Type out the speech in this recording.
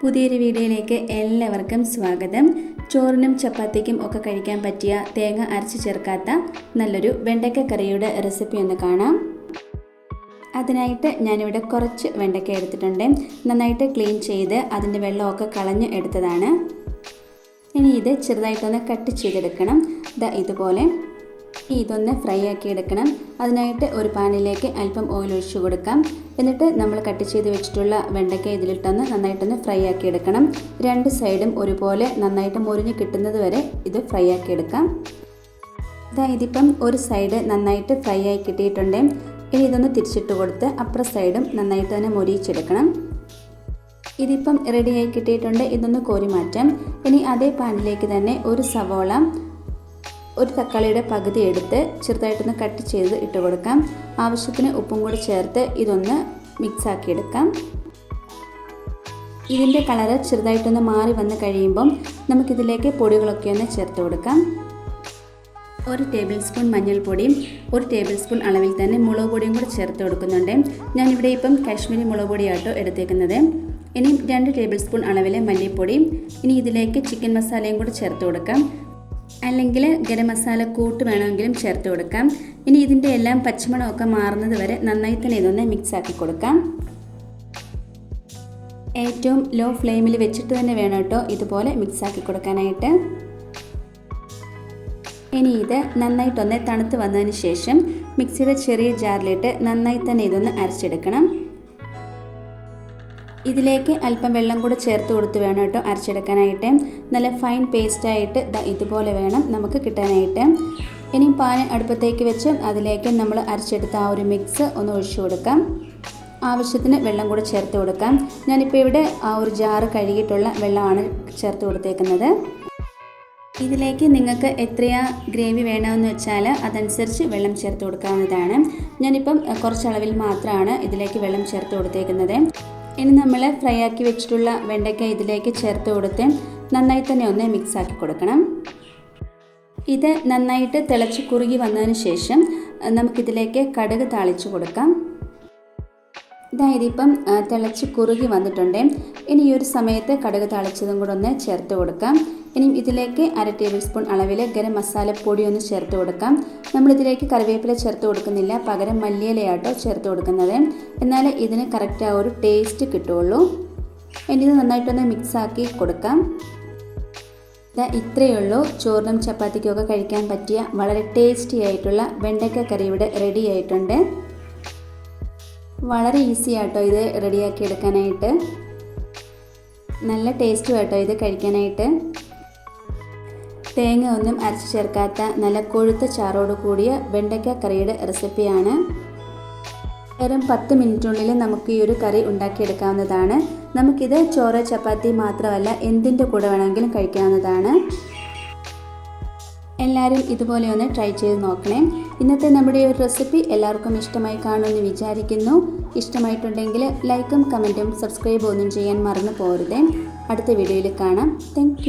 പുതിയൊരു വീഡിയോയിലേക്ക് എല്ലാവർക്കും സ്വാഗതം. ചോറിനും ചപ്പാത്തിക്കും ഒക്കെ കഴിക്കാൻ പറ്റിയ തേങ്ങ അരച്ച് ചേർക്കാത്ത നല്ലൊരു വെണ്ടയ്ക്ക കറിയുടെ റെസിപ്പി ഒന്ന് കാണാം. അതിനായിട്ട് ഞാനിവിടെ കുറച്ച് വെണ്ടയ്ക്ക എടുത്തിട്ടുണ്ട്. നന്നായിട്ട് ക്ലീൻ ചെയ്ത് അതിന്റെ വെള്ളമൊക്കെ കളഞ്ഞ് എടുത്തതാണ്. ഇനി ഇത് ചെറുതായിട്ടൊന്ന് കട്ട് ചെയ്തെടുക്കണം. ഇതുപോലെ. ഇതൊന്ന് ഫ്രൈ ആക്കി എടുക്കണം. അതിനായിട്ട് ഒരു പാനിലേക്ക് അല്പം ഓയിൽ ഒഴിച്ച് കൊടുക്കാം. എന്നിട്ട് നമ്മൾ കട്ട് ചെയ്ത് വെച്ചിട്ടുള്ള വെണ്ടയ്ക്ക ഇതിലിട്ടൊന്ന് നന്നായിട്ടൊന്ന് ഫ്രൈ ആക്കി എടുക്കണം. രണ്ട് സൈഡും ഒരുപോലെ നന്നായിട്ട് മുരിഞ്ഞ് കിട്ടുന്നത് വരെ ഇത് ഫ്രൈ ആക്കി എടുക്കാം. ഇതാ ഇതിപ്പം ഒരു സൈഡ് നന്നായിട്ട് ഫ്രൈ ആയി കിട്ടിയിട്ടുണ്ട്. ഇനി ഇതൊന്ന് തിരിച്ചിട്ട് കൊടുത്ത് അപ്പുറ സൈഡും നന്നായിട്ട് തന്നെ മൊരിയിച്ചെടുക്കണം. ഇതിപ്പം റെഡിയായി കിട്ടിയിട്ടുണ്ട്. ഇതൊന്ന് കോരി മാറ്റാം. ഇനി അതേ പാനിലേക്ക് തന്നെ ഒരു സവോള ഒരു തക്കാളിയുടെ പകുതി എടുത്ത് ചെറുതായിട്ടൊന്ന് കട്ട് ചെയ്ത് ഇട്ട് കൊടുക്കാം. ആവശ്യത്തിന് ഉപ്പും കൂടി ചേർത്ത് ഇതൊന്ന് മിക്സ് ആക്കിയെടുക്കാം ഇതിന്റെ കളറ് ചെറുതായിട്ടൊന്ന് മാറി വന്ന് കഴിയുമ്പം നമുക്കിതിലേക്ക് പൊടികളൊക്കെ ഒന്ന് ചേർത്ത് കൊടുക്കാം. ഒരു ടേബിൾ സ്പൂൺ മഞ്ഞൾപ്പൊടിയും ഒരു ടേബിൾ സ്പൂൺ അളവിൽ തന്നെ മുളക് പൊടിയും കൂടി ചേർത്ത് കൊടുക്കുന്നുണ്ട്. ഞാനിവിടെ ഇപ്പം കാശ്മീരി മുളക് പൊടിയാട്ടോ എടുത്തേക്കുന്നത്. ഇനി രണ്ട് ടേബിൾ സ്പൂൺ അളവിലെ മല്ലിപ്പൊടിയും ഇനി ഇതിലേക്ക് ചിക്കൻ മസാലയും കൂടി ചേർത്ത് കൊടുക്കാം. അല്ലെങ്കിൽ ഗരം മസാല കൂട്ട് വേണമെങ്കിലും ചേർത്ത് കൊടുക്കാം. ഇനി ഇതിന്റെ എല്ലാം പച്ചമണമൊക്കെ മാറുന്നത് വരെ നന്നായി തന്നെ ഇതൊന്ന് മിക്സ് ആക്കി കൊടുക്കാം. ഏറ്റവും ലോ ഫ്ലെയിമിൽ വെച്ചിട്ട് തന്നെ വേണം കേട്ടോ ഇതുപോലെ മിക്സ് ആക്കി കൊടുക്കാനായിട്ട്. ഇനി ഇത് നന്നായിട്ടൊന്ന് തണുത്ത് വന്നതിന് ശേഷം മിക്സിയുടെ ചെറിയ ജാറിലിട്ട് നന്നായി തന്നെ ഇതൊന്ന് അരച്ചെടുക്കണം. ഇതിലേക്ക് അല്പം വെള്ളം കൂടെ ചേർത്ത് കൊടുത്ത് വേണം കേട്ടോ അരച്ചെടുക്കാനായിട്ട്. നല്ല ഫൈൻ പേസ്റ്റായിട്ട് ഇതുപോലെ വേണം നമുക്ക് കിട്ടാനായിട്ട്. ഇനി പാൻ അടുപ്പത്തേക്ക് വെച്ച് അതിലേക്ക് നമ്മൾ അരച്ചെടുത്ത ആ ഒരു മിക്സ് ഒന്ന് ഒഴിച്ചു കൊടുക്കാം. ആവശ്യത്തിന് വെള്ളം കൂടെ ചേർത്ത് കൊടുക്കാം. ഞാനിപ്പോൾ ഇവിടെ ആ ഒരു ജാറ് കഴുകിയിട്ടുള്ള വെള്ളമാണ് ചേർത്ത് കൊടുത്തേക്കുന്നത്. ഇതിലേക്ക് നിങ്ങൾക്ക് എത്രയാ ഗ്രേവി വേണമെന്ന് വെച്ചാൽ അതനുസരിച്ച് വെള്ളം ചേർത്ത് കൊടുക്കാവുന്നതാണ്. ഞാനിപ്പം കുറച്ചളവിൽ മാത്രമാണ് ഇതിലേക്ക് വെള്ളം ചേർത്ത് കൊടുത്തേക്കുന്നത്. ഇനി നമ്മൾ ഫ്രൈ ആക്കി വെച്ചിട്ടുള്ള വെണ്ടയ്ക്ക ഇതിലേക്ക് ചേർത്ത് കൊടുത്ത് നന്നായി തന്നെ ഒന്ന് മിക്സ് ആക്കി കൊടുക്കണം. ഇത് നന്നായിട്ട് തിളച്ച് കുറുകി വന്നതിന് ശേഷം നമുക്കിതിലേക്ക് കടുക് താളിച്ച് കൊടുക്കാം. ഇതായത് ഇപ്പം തിളച്ച് കുറുകി വന്നിട്ടുണ്ട്. ഇനി ഈ ഒരു സമയത്ത് കടുക് താളിച്ചതും കൂടെ ഒന്ന് ചേർത്ത് കൊടുക്കാം. ഇനി ഇതിലേക്ക് അര ടേബിൾ സ്പൂൺ അളവിൽ ഗരം മസാല പൊടി ഒന്ന് ചേർത്ത് കൊടുക്കാം. നമ്മളിതിലേക്ക് കറിവേപ്പില ചേർത്ത് കൊടുക്കുന്നില്ല. പകരം മല്ലിയിലയാട്ടോ ചേർത്ത് കൊടുക്കുന്നത്. എന്നാൽ ഇതിന് കറക്റ്റ് ആ ഒരു ടേസ്റ്റ് കിട്ടുള്ളൂ. ഇനി ഇത് നന്നായിട്ടൊന്ന് മിക്സാക്കി കൊടുക്കാം. ഇത്രയേ ഉള്ളൂ. ചോറിനും ചപ്പാത്തിക്കുമൊക്കെ കഴിക്കാൻ പറ്റിയ വളരെ ടേസ്റ്റി ആയിട്ടുള്ള വെണ്ടയ്ക്ക കറി ഇവിടെ റെഡി ആയിട്ടുണ്ട്. വളരെ ഈസി ആട്ടോ ഇത് റെഡിയാക്കി എടുക്കാനായിട്ട്. നല്ല ടേസ്റ്റും ആട്ടോ ഇത് കഴിക്കാനായിട്ട്. തേങ്ങ ഒന്നും അരച്ച് ചേർക്കാത്ത നല്ല കൊഴുത്ത ചാറോട് കൂടിയ വെണ്ടയ്ക്ക കറിയുടെ റെസിപ്പിയാണ്. വെറും പത്ത് മിനിറ്റിനുള്ളിൽ നമുക്ക് ഈ ഒരു കറി ഉണ്ടാക്കിയെടുക്കാവുന്നതാണ്. നമുക്കിത് ചോറ് ചപ്പാത്തി മാത്രമല്ല എന്തിന്റെ കൂടെ വേണമെങ്കിലും കഴിക്കാവുന്നതാണ്. എല്ലാവരും ഇതുപോലെ ഒന്ന് ട്രൈ ചെയ്ത് നോക്കണേ. ഇന്നത്തെ നമ്മുടെ ഒരു റെസിപ്പി എല്ലാവർക്കും ഇഷ്ടമായി കാണുമെന്ന് വിചാരിക്കുന്നു. ഇഷ്ടമായിട്ടുണ്ടെങ്കിൽ ലൈക്കും കമന്റും സബ്സ്ക്രൈബ് ഒന്നും ചെയ്യാൻ മറന്നു പോരുതേ അടുത്ത വീഡിയോയിൽ കാണാം. താങ്ക്